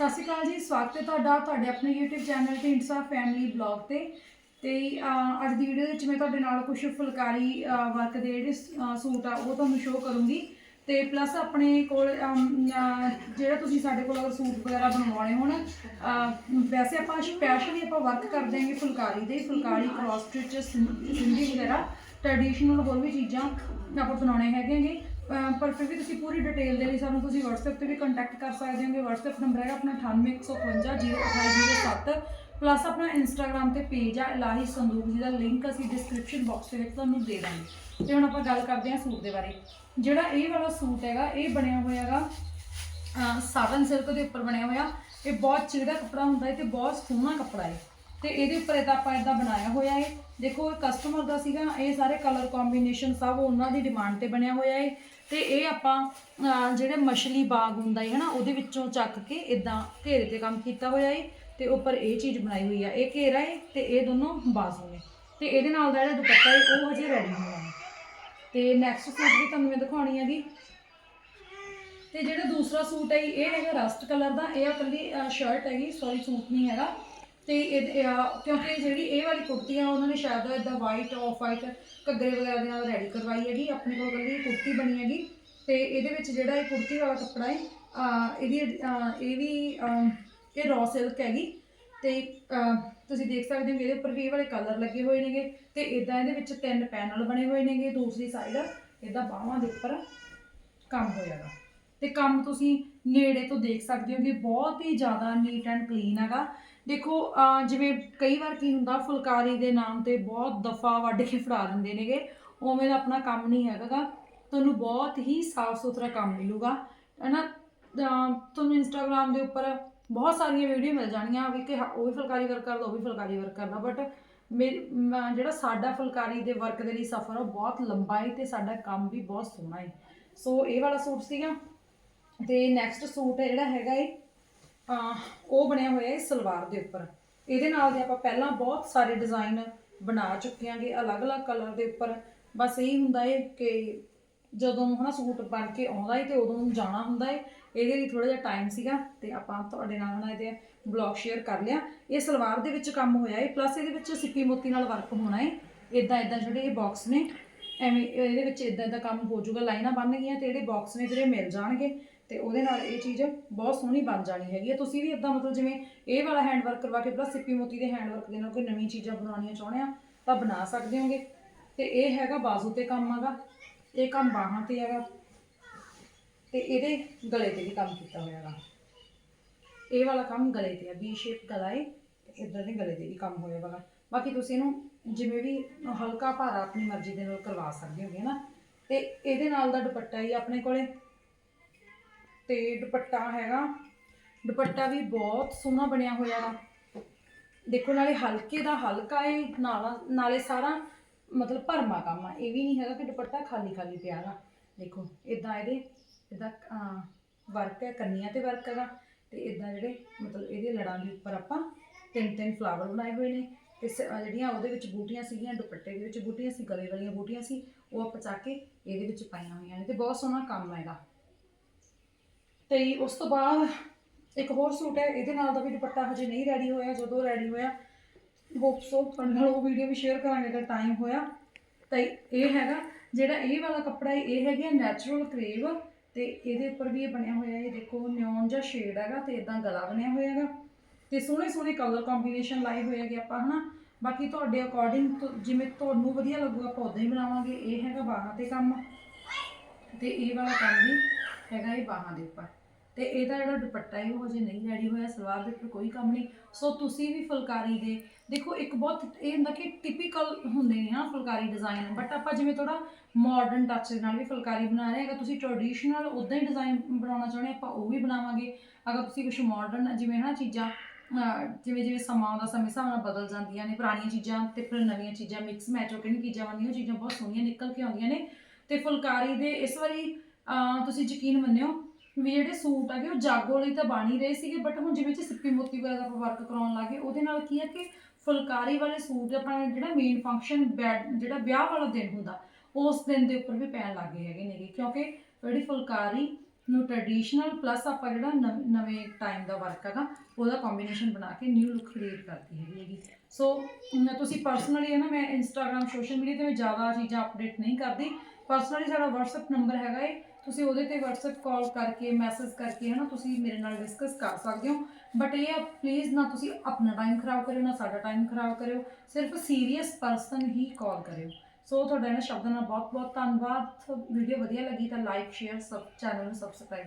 ਸਤਿ ਸ਼੍ਰੀ ਅਕਾਲ ਜੀ ਸਵਾਗਤ ਹੈ ਤੁਹਾਡਾ ਤੁਹਾਡੇ ਆਪਣੇ YouTube ਚੈਨਲ ਤੇ ਇੰਟਸਾ ਫੈਮਿਲੀ ਬਲੌਗ ਤੇ। ਤੇ ਅਹ, ਅੱਜ ਦੀ ਵੀਡੀਓ ਵਿੱਚ ਮੈਂ ਤੁਹਾਡੇ ਨਾਲ ਕੁਝ ਫੁਲਕਾਰੀ ਵਰਕ ਦੇ ਜਿਹੜੇ ਸ- ਸੂਟ ਆ ਉਹ ਤੁਹਾਨੂੰ ਸ਼ੋਅ ਕਰੂੰਗੀ। ਤੇ ਪਲੱਸ ਆਪਣੇ ਕੋਲ ਅਮ, ਅਹ, ਜਿਹੜਾ ਤੁਸੀਂ ਸਾਡੇ ਕੋਲ ਅਗਰ ਸੂਟ ਵਗੈਰਾ ਬਣਵਾਉਣੇ ਹੋਣ ਅਹ, ਵੈਸੇ ਆਪਾਂ ਸਪੈਸ਼ਲੀ ਆਪਾਂ ਵਰਕ ਕਰਦੇ ਹਾਂਗੇ ਫੁਲਕਾਰੀ ਦੇ ਫੁਲਕਾਰੀ ਕ੍ਰਾਸ ਸਟਿਚ ਸਿੰਧੀ ਵਗੈਰਾ ਟ੍ਰੈਡੀਸ਼ਨਲ ਹੋਰ ਵੀ ਚੀਜ਼ਾਂ ਆਪਾਂ ਬਣਾਉਣੇ ਹੈਗੇਗੇ ਅਹ, ਪਰ ਫਿਰ ਵੀ ਤੁਸੀਂ ਪੂਰੀ ਡਿਟੇਲ ਦੇ ਲਈ ਸਾਨੂੰ ਤੁਸੀਂ WhatsApp ਤੇ ਵੀ ਕੰਟੈਕਟ ਕਰ ਸਕਦੇ ਹੋਗੇ। WhatsApp ਨੰਬਰ ਹੈਗਾ ਆਪਣਾ 9815502807 ਪਲੱਸ ਆਪਣਾ Instagram ਤੇ ਪੇਜ ਆ, ਇਲਾਹੀ ਸੰਦੂਕ, ਜਿਹਦਾ ਲਿੰਕ ਅਸੀਂ ਡਿਸਕ੍ਰਿਪਸ਼ਨ ਬਾਕਸ ਦੇ ਵਿੱਚ ਤੁਹਾਨੂੰ ਦੇ ਦਾਂਗੇ। ਤੇ ਹੁਣ ਆਪਾਂ ਗੱਲ ਕਰਦੇ ਹਾਂ ਸੂਟ ਦੇ ਬਾਰੇ। ਜਿਹੜਾ ਇਹ ਵਾਲਾ ਸੂਟ ਹੈਗਾ, ਇਹ ਬਣਿਆ ਹੋਇਆ ਹੈਗਾ ਸਾਟਨ ਸਿਲਕ ਦੇ ਉੱਪਰ ਬਣਿਆ ਹੋਇਆ। ਇਹ ਬਹੁਤ ਚਿਹਰਾ ਕੱਪੜਾ ਹੁੰਦਾ ਹੈ ਤੇ ਬਹੁਤ ਸੋਹਣਾ ਕੱਪੜਾ ਹੈ। ਤੇ ਇਹਦੇ ਉੱਪਰ ਇਹਦਾ ਆਪਾਂ ਇਦਾਂ ਬਣਾਇਆ ਹੋਇਆ ਹੈ ਦੇਖੋ ਕਸਟਮਰ ਦਾ ਸੀਗਾ ਇਹ ਸਾਰੇ ਕਲਰ ਕੰਬੀਨੇਸ਼ਨ ਸਭ ਉਹਨਾਂ ਦੀ ਡਿਮਾਂਡ ਤੇ ਬਣਿਆ ਹੋਇਆ ਹੈ ਤੇ ਇਹ ਆਪਾਂ ਅਹ, ਜਿਹੜੇ ਮਛਲੀ ਬਾਗ ਹੁੰਦਾ ਹੈ ਹਨਾ ਉਹਦੇ ਵਿੱਚੋਂ ਚੱਕ ਕੇ ਇਦਾਂ ਘੇਰੇ ਤੇ ਕੰਮ ਕੀਤਾ ਹੋਇਆ ਹੈ ਤੇ ਉੱਪਰ ਇਹ ਚੀਜ਼ ਬਣਾਈ ਹੋਈ ਹੈ ਇਹ ਘੇਰਾ ਹੈ ਤੇ ਇਹ ਦੋਨੋਂ ਬਾਜ਼ੂ ਨੇ। ਤੇ ਇਹਦੇ ਨਾਲ ਦਾ ਜਿਹੜਾ ਦੁਪੱਟਾ ਹੈ ਉਹ ਹਜੇ ਰੈਡੀ ਹੋਣਾ ਹੈ ਤੇ ਨੈਕਸਟ ਸੂਟ ਵੀ ਤੁਹਾਨੂੰ ਮੈਂ ਦਿਖਾਉਣੀ ਹੈਗੀ। ਤੇ ਜਿਹੜਾ ਦੂਸਰਾ ਸੂਟ ਹੈ ਇਹ ਹੈਗਾ ਰਸਟ ਕਲਰ ਦਾ। ਇਹ ਇਕੱਲੀ ਸ਼ਰਟ ਹੈਗੀ ਸੌਰੀ ਸੂਟ ਨਹੀਂ ਹੈਗਾ। ਤੇ ਇਹ ਇਹ, ਕਿਉਂਕਿ ਜਿਹੜੀ ਇਹ ਵਾਲੀ ਕੁੜਤੀ ਆ ਉਹਨਾਂ ਨੇ ਸ਼ਾਇਦ ਇਦਾਂ ਵਾਈਟ ਆਫ ਵਾਈਟ ਘੱਗਰੇ ਵਗੈਰਾ ਦੇ ਨਾਲ ਰੈਡੀ ਕਰਵਾਈ ਹੈਗੀ ਆਪਣੇ ਕੋਲ ਇਕੱਲੀ ਇਹ ਕੁੜਤੀ ਬਣੀ ਹੈਗੀ। ਤੇ ਇਹਦੇ ਵਿੱਚ ਜਿਹੜਾ ਇਹ ਕੁੜਤੀ ਵਾਲਾ ਕੱਪੜਾ ਹੈ ਅਹ, ਇਹਦੀ ਅਹ, ਇਹ ਵੀ ਅਹ, ਇਹ ਰॉ ਸਿਲਕ ਹੈਗੀ। ਤੇ ਅਹ, ਤੁਸੀਂ ਦੇਖ ਸਕਦੇ ਹੋ ਕਿ ਇਹਦੇ ਉੱਪਰ ਵੀ ਇਹ ਵਾਲੇ ਕਲਰ ਲੱਗੇ ਹੋਏ ਨੇਗੇ। ਤੇ ਇਦਾਂ ਇਹਦੇ ਵਿੱਚ ਤਿੰਨ ਪੈਨਲ ਬਣੇ ਹੋਏ ਨੇਗੇ ਦੂਸਰੀ ਸਾਈਡ ਇਹਦਾ ਬਾਹਾਂ ਦੇ ਉੱਪਰ ਕੰਮ ਹੋਇਆਗਾ ਤੇ ਕੰਮ ਤੁਸੀਂ ਨੇੜੇ ਤੋਂ ਦੇਖ ਸਕਦੇ ਹੋ ਕਿ ਬਹੁਤ ਹੀ ਜ਼ਿਆਦਾ ਨੀਟ ਐਂਡ ਕਲੀਨ ਹੈਗਾ। ਦੇਖੋ ਜਿਵੇਂ ਕਈ ਵਾਰ ਕੀ ਹੁੰਦਾ ਫੁਲਕਾਰੀ ਦੇ ਨਾਮ ਤੇ ਬਹੁਤ ਦਫਾ ਵੱਢ ਕੇ ਫੜਾ ਦਿੰਦੇ ਨੇਗੇ। ਉਵੇਂ ਦਾ ਆਪਣਾ ਕੰਮ ਨਹੀਂ ਹੈਗਾਗਾ। ਤੁਹਾਨੂੰ ਬਹੁਤ ਹੀ ਸਾਫ਼ ਸੁਥਰਾ ਕੰਮ ਮਿਲੂਗਾ। ਹਨਾ? ਅਹ ਤੁਹਾਨੂੰ ਇੰਸਟਾਗ੍ਰam ਦੇ ਉੱਪਰ ਬਹੁਤ ਸਾਰੀਆਂ ਵੀਡੀਓ ਮਿਲ ਜਾਣੀਆਂ ਵੀ ਕਿ ਹਾਂ, ਉਹ ਵੀ ਫੁਲਕਾਰੀ ਵਰਕ ਕਰਦਾ ਉਹ ਵੀ ਫੁਲਕਾਰੀ ਵਰਕ ਕਰਦਾ। ਬਟ ਜਿਹੜਾ ਸਾਡਾ ਫੁਲਕਾਰੀ ਦੇ ਵਰਕ ਦੇ ਲਈ ਸਫ਼ਰ ਉਹ ਬਹੁਤ ਲੰਬਾ ਹੈ ਤੇ ਸਾਡਾ ਕੰਮ ਵੀ ਬਹੁਤ ਸੋਹਣਾ ਹੈ ਸੋ ਇਹ ਵਾਲਾ ਸੂਟ ਸੀਗਾ। ਤੇ ਨੈਕਸਟ ਸੂਟ ਹੈ ਜਿਹੜਾ ਹੈਗਾ ਏ। ਉਹ ਬਣਿਆ ਹੋਇਆ ਹੈ ਸਲਵਾਰ ਦੇ ਉੱਪਰ। ਇਹਦੇ ਨਾਲ ਦੇ ਆਪਾਂ ਪਹਿਲਾਂ ਬਹੁਤ ਸਾਰੇ ਡਿਜ਼ਾਈਨ ਬਣਾ ਚੁੱਕੇ ਆਂਗੇ, ਅਲੱਗ-ਅਲੱਗ ਕਲਰ ਦੇ ਉੱਪਰ। ਬਸ ਇਹ ਹੁੰਦਾ ਏ ਕਿ ਜਦੋਂ ਹਨਾ ਸੂਟ ਬਣ ਕੇ ਆਉਂਦਾ ਏ ਤੇ ਉਦੋਂ ਨੂੰ ਜਾਣਾ ਹੁੰਦਾ ਏ। ਇਹਦੇ ਲਈ ਥੋੜਾ ਜਿਹਾ ਟਾਈਮ ਸੀਗਾ ਤੇ ਆਪਾਂ ਤੁਹਾਡੇ ਨਾਲ ਹਨਾ ਇਹਦੇ ਬਲੌਗ ਸ਼ੇਅਰ ਕਰ ਲਿਆ। ਇਹ ਸਲਵਾਰ ਦੇ ਵਿੱਚ ਕੰਮ ਹੋਇਆ ਹੈ ਪਲੱਸ ਇਹਦੇ ਵਿੱਚ ਸਿੱਪੀ ਮੋਤੀ ਨਾਲ ਵਰਕ ਹੋਣਾ ਏ। ਇਦਾਂ ਇਦਾਂ ਜਿਹੜੇ ਇਹ ਬਾਕਸ ਨੇ, ਐਵੇਂ ਇਹਦੇ ਵਿੱਚ ਇਦਾਂ ਇਦਾਂ ਕੰਮ ਹੋ ਜਾਊਗਾ, ਲਾਈਨਾਂ ਬਣ ਗਈਆਂ ਤੇ ਜਿਹੜੇ ਬਾਕਸ ਨੇ ਜਿਹੜੇ ਮਿਲ ਜਾਣਗੇ। ਤੇ ਉਹਦੇ ਨਾਲ ਇਹ ਚੀਜ਼ ਬਹੁਤ ਸੋਹਣੀ ਬਣ ਜਾਣੀ ਹੈਗੀ ਹੈ। ਤੁਸੀਂ ਵੀ ਇਦਾਂ ਮਤਲਬ ਜਿਵੇਂ ਇਹ ਵਾਲਾ ਹੈਂਡ ਵਰਕ ਕਰਵਾ ਕੇ ਪਲੱਸ ਸਿੱਪੀ ਮੋਤੀ ਦੇ ਹੈਂਡ ਵਰਕ ਦੇ ਨਾਲ ਕੋਈ ਨਵੀਂ ਚੀਜ਼ਾਂ ਬਣਾਉਣੀਆਂ ਚਾਹੁੰਦੇ ਆ, ਤਾਂ ਬਣਾ ਸਕਦੇ ਹੋਗੇ। ਤੇ ਇਹ ਹੈਗਾ ਬਾਜ਼ੂ ਤੇ ਕੰਮ ਹੈਗਾ, ਇਹ ਕੰਮ ਬਾਹਾਂ ਤੇ ਹੈਗਾ। ਤੇ ਇਹਦੇ ਗਲੇ ਤੇ ਵੀ ਕੰਮ ਕੀਤਾ ਹੋਇਆ ਹੈਗਾ। ਇਹ ਵਾਲਾ ਕੰਮ ਗਲੇ ਤੇ ਹੈ ਵੀ ਸ਼ੇਪ ਗਲਾ ਹੈ ਤੇ ਇਦਾਂ ਦੇ ਗਲੇ ਤੇ ਵੀ ਕੰਮ ਹੋਇਆ ਹੈਗਾ। ਬਾਕੀ ਤੁਸੀਂ ਇਹਨੂੰ ਜਿਵੇਂ ਵੀ ਹਲਕਾ ਭਾਰਾ ਆਪਣੀ ਮਰਜ਼ੀ ਦੇ ਨਾਲ ਕਰਵਾ ਸਕਦੇ ਹੋਗੇ ਨਾ। ਤੇ ਇਹਦੇ ਨਾਲ ਦਾ ਦੁਪੱਟਾ ਹੀ ਆਪਣੇ ਕੋਲੇ। ਤੇ ਦੁਪੱਟਾ ਹੈਗਾ। ਦੁਪੱਟਾ ਵੀ ਬਹੁਤ ਸੋਹਣਾ ਬਣਿਆ ਹੋਇਆ ਵਾ। ਦੇਖੋ, ਨਾਲੇ ਹਲਕੇ ਦਾ ਹਲਕਾ ਹੈ ਨਾਲਾ, ਨਾਲੇ ਸਾਰਾ ਮਤਲਬ ਭਰਮਾ ਕੰਮ ਆ। ਇਹ ਵੀ ਨਹੀਂ ਹੈਗਾ ਕਿ ਦੁਪੱਟਾ ਖਾਲੀ ਖਾਲੀ ਪਿਆ ਹੈਗਾ ਦੇਖੋ ਇਦਾਂ ਇਹਦੇ, ਇਹਦਾ ਵਰਕ ਹੈ, ਕੰਨੀਆਂ ਤੇ ਵਰਕ ਹੈਗਾ। ਤੇ ਇਦਾਂ ਜਿਹੜੇ ਮਤਲਬ ਇਹਦੇ ਲੜਾਂ ਦੇ ਉੱਪਰ ਆਪਾਂ ਤਿੰਨ ਤਿੰਨ ਫਲਾਵਰ ਬਣਾਏ ਹੋਏ ਨੇ। ਤੇ ਸ- ਜਿਹੜੀਆਂ ਉਹਦੇ ਵਿੱਚ ਬੂਟੀਆਂ ਸੀਗੀਆਂ, ਦੁਪੱਟੇ ਦੇ ਵਿੱਚ ਬੂਟੀਆਂ ਸੀ, ਗਲੇ ਵਾਲੀਆਂ ਬੂਟੀਆਂ ਸੀ, ਉਹ ਆਪਾਂ ਚੱਕ ਕੇ ਇਹਦੇ ਵਿੱਚ ਪਾਈਆਂ ਹੋਈਆਂ ਨੇ। ਤੇ ਬਹੁਤ ਸੋਹਣਾ ਕੰਮ ਹੈਗਾ। ਤੇ ਉਸ ਤੋਂ ਬਾਅਦ ਇੱਕ ਹੋਰ ਸੂਟ ਹੈ, ਇਹਦੇ ਨਾਲ ਦਾ ਵੀ ਦੁਪੱਟਾ ਹਜੇ ਨਹੀਂ ਰੈਡੀ ਹੋਇਆ, ਜਦੋਂ ਰੈਡੀ ਹੋਇਆ ਹੋਪ ਸੋ ਤੁਹਾਡੇ ਨਾਲ ਉਹ ਵੀਡੀਓ ਵੀ ਸ਼ੇਅਰ ਕਰਾਂਗੇ ਅਗਰ ਟਾਈਮ ਹੋਇਆ। ਤਾਂ ਇਹ ਹੈਗਾ, ਜਿਹੜਾ ਇਹ ਵਾਲਾ ਕੱਪੜਾ ਹੈ, ਇਹ ਹੈਗਾ ਨੈਚੁਰਲ ਕਰੇਵ ਤੇ ਇਹਦੇ ਉੱਪਰ ਵੀ ਇਹ ਬਣਿਆ ਹੋਇਆ ਇਹ ਦੇਖੋ ਨਿਓਨ ਜਿਹਾ ਸ਼ੇਡ ਹੈਗਾ ਤੇ ਇਦਾਂ ਗਲਾ ਬਣਿਆ ਹੋਇਆ ਹੈਗਾ। ਤੇ ਸੋਹਣੇ ਸੋਹਣੇ ਕਲਰ ਕੰਬੀਨੇਸ਼ਨ ਲਾਏ ਹੋਏ ਹੈਗੇ ਆਪਾਂ, ਹਨਾ? ਬਾਕੀ ਤੁਹਾਡੇ ਅਕੋਰਡਿੰਗ ਜਿਵੇਂ ਤੁਹਾਨੂੰ ਵਧੀਆ ਲੱਗੂਗਾ ਪੌਦੇ ਹੀ ਬਣਾਵਾਂਗੇ। ਇਹ ਹੈਗਾ ਬਾਹਾਂ ਤੇ ਕੰਮ ਤੇ ਇਹ ਵਾਲਾ ਕੰਮ ਵੀ ਹੈਗਾ ਇਹ ਬਾਹਾਂ ਦੇ ਉੱਪਰ। ਤੇ ਇਹਦਾ ਜਿਹੜਾ ਦੁਪੱਟਾ ਹੈ, ਉਹ ਹਜੇ ਨਹੀਂ ਰੈਡੀ ਹੋਇਆ, ਸਲਵਾਰ ਦੇ ਉੱਪਰ ਕੋਈ ਕੰਮ ਨਹੀਂ। ਸੋ ਤੁਸੀਂ ਵੀ ਫੁਲਕਾਰੀ ਦੇ, ਦੇਖੋ, ਇੱਕ ਬਹੁਤ ਇਹ ਹੁੰਦਾ ਕਿ ਟਿਪੀਕਲ ਹੁੰਦੇ ਨੇ ਨਾ ਫੁਲਕਾਰੀ ਡਿਜ਼ਾਈਨ ਬਟ ਆਪਾਂ ਜਿਵੇਂ ਥੋੜਾ ਮਾਡਰਨ ਟੱਚ ਦੇ ਨਾਲ ਵੀ ਫੁਲਕਾਰੀ ਬਣਾ ਰਹੇ ਹਾਂ, ਅਗਰ ਤੁਸੀਂ ਟ੍ਰੈਡੀਸ਼ਨਲ ਉਦਾਂ ਹੀ ਡਿਜ਼ਾਈਨ ਬਣਾਉਣਾ ਚਾਹੁੰਦੇ ਆਪਾਂ ਉਹ ਵੀ ਬਣਾਵਾਂਗੇ। ਅਗਰ ਤੁਸੀਂ ਕੁਝ ਮਾਡਰਨ ਜਿਵੇਂ ਨਾ ਚੀਜ਼ਾਂ ਜਿਵੇਂ ਜਿਵੇਂ ਸਮਾਂ ਆਉਂਦਾ ਸਮੇਂ ਹਿਸਾਬ ਨਾਲ ਬਦਲ ਜਾਂਦੀਆਂ ਨੇ, ਪੁਰਾਣੀਆਂ ਚੀਜ਼ਾਂ ਤੇ ਫਿਰ ਨਵੀਆਂ ਚੀਜ਼ਾਂ ਮਿਕਸ ਮੈਚ ਹੋ ਕੇ ਨਹੀਂ ਚੀਜ਼ਾਂ ਬਣਦੀਆਂ, ਉਹ ਚੀਜ਼ਾਂ ਬਹੁਤ ਸੋਹਣੀਆਂ ਨਿਕਲ ਕੇ ਆਉਂਦੀਆਂ ਨੇ। ਤੇ ਫੁਲਕਾਰੀ ਦੇ ਇਸ ਵਾਰੀ ਤੁਸੀਂ ਯਕੀਨ ਮੰਨਿਓ ਵੀ ਜਿਹੜੇ ਸੂਟ ਹੈਗੇ ਉਹ ਜਾਗੋ ਲਈ ਤਾਂ ਬਣ ਹੀ ਰਹੇ ਸੀਗੇ ਬਟ ਹੁਣ ਜਿਵੇਂ ਚ ਸਿੱਪੀ ਮੋਤੀ ਵਗੈਰਾ ਆਪਾਂ ਵਰਕ ਕਰਾਉਣ ਲੱਗੇ ਉਹਦੇ ਨਾਲ ਕੀ ਹੈ ਕਿ ਫੁਲਕਾਰੀ ਵਾਲੇ ਸੂਟ ਆਪਣਾ ਜਿਹੜਾ ਮੇਨ ਫੰਕਸ਼ਨ ਜਿਹੜਾ ਵਿਆਹ ਵਾਲਾ ਦਿਨ ਹੁੰਦਾ ਉਸ ਦਿਨ ਦੇ ਉੱਪਰ ਵੀ ਪੈਣ ਲੱਗੇ ਹੈਗੇ ਨੇਗੇ ਕਿਉਂਕਿ ਜਿਹੜੀ ਫੁਲਕਾਰੀ ਨੂੰ ਟ੍ਰੈਡੀਸ਼ਨਲ ਪਲੱਸ ਆਪਾਂ ਜਿਹੜਾ ਨਵ- ਨਵੇਂ ਟਾਈਮ ਦਾ ਵਰਕ ਹੈਗਾ ਉਹਦਾ ਕੰਬੀਨੇਸ਼ਨ ਬਣਾ ਕੇ ਨਿਊ ਲੁੱਕ ਕ੍ਰੀਏਟ ਕਰਦੀ ਹੈਗੀ ਹੈਗੀ। ਸੋ ਅਮ, ਤੁਸੀਂ ਪਰਸਨਲੀ ਹੈ ਨਾ ਮੈਂ ਇੰਸਟਾਗ੍ਰam ਸੋਸ਼ਲ ਮੀਡੀਆ ਤੇ ਮੈਂ ਜ਼ਿਆਦਾ ਚੀਜ਼ਾਂ ਅਪਡੇਟ ਨਹੀਂ ਕਰਦੀ ਪਰਸਨਲੀ ਸਾਡਾ WhatsApp ਨੰਬਰ ਹੈਗਾ ਏ ਤੁਸੀਂ ਉਹਦੇ ਤੇ WhatsApp ਕਾਲ ਕਰਕੇ ਮੈਸੇਜ ਕਰਕੇ ਹੈ ਨਾ ਤੁਸੀਂ ਮੇਰੇ ਨਾਲ ਡਿਸਕਸ ਕਰ ਸਕਦੇ ਹੋ। ਬਟ ਇਹ ਆ ਪਲੀਜ਼ ਨਾ ਤੁਸੀਂ ਆਪਣਾ ਟਾਈਮ ਖਰਾਬ ਕਰਿਓ, ਨਾ ਸਾਡਾ ਟਾਈਮ ਖਰਾਬ ਕਰਿਓ। ਸਿਰਫ ਸੀਰੀਅਸ ਪਰਸਨ ਹੀ ਕਾਲ ਕਰਿਓ। ਸੋ ਤੁਹਾਡਾ ਇਹਨਾਂ ਸ਼ਬਦਾਂ ਨਾਲ ਬਹੁਤ ਬਹੁਤ ਧੰਨਵਾਦ। ਵੀਡੀਓ ਵਧੀਆ ਲੱਗੀ ਤਾਂ ਲਾਈਕ ਸ਼ੇਅਰ ਸਬ ਚੈਨਲ ਨੂੰ ਸਬਸਕ੍ਰਾਈਬ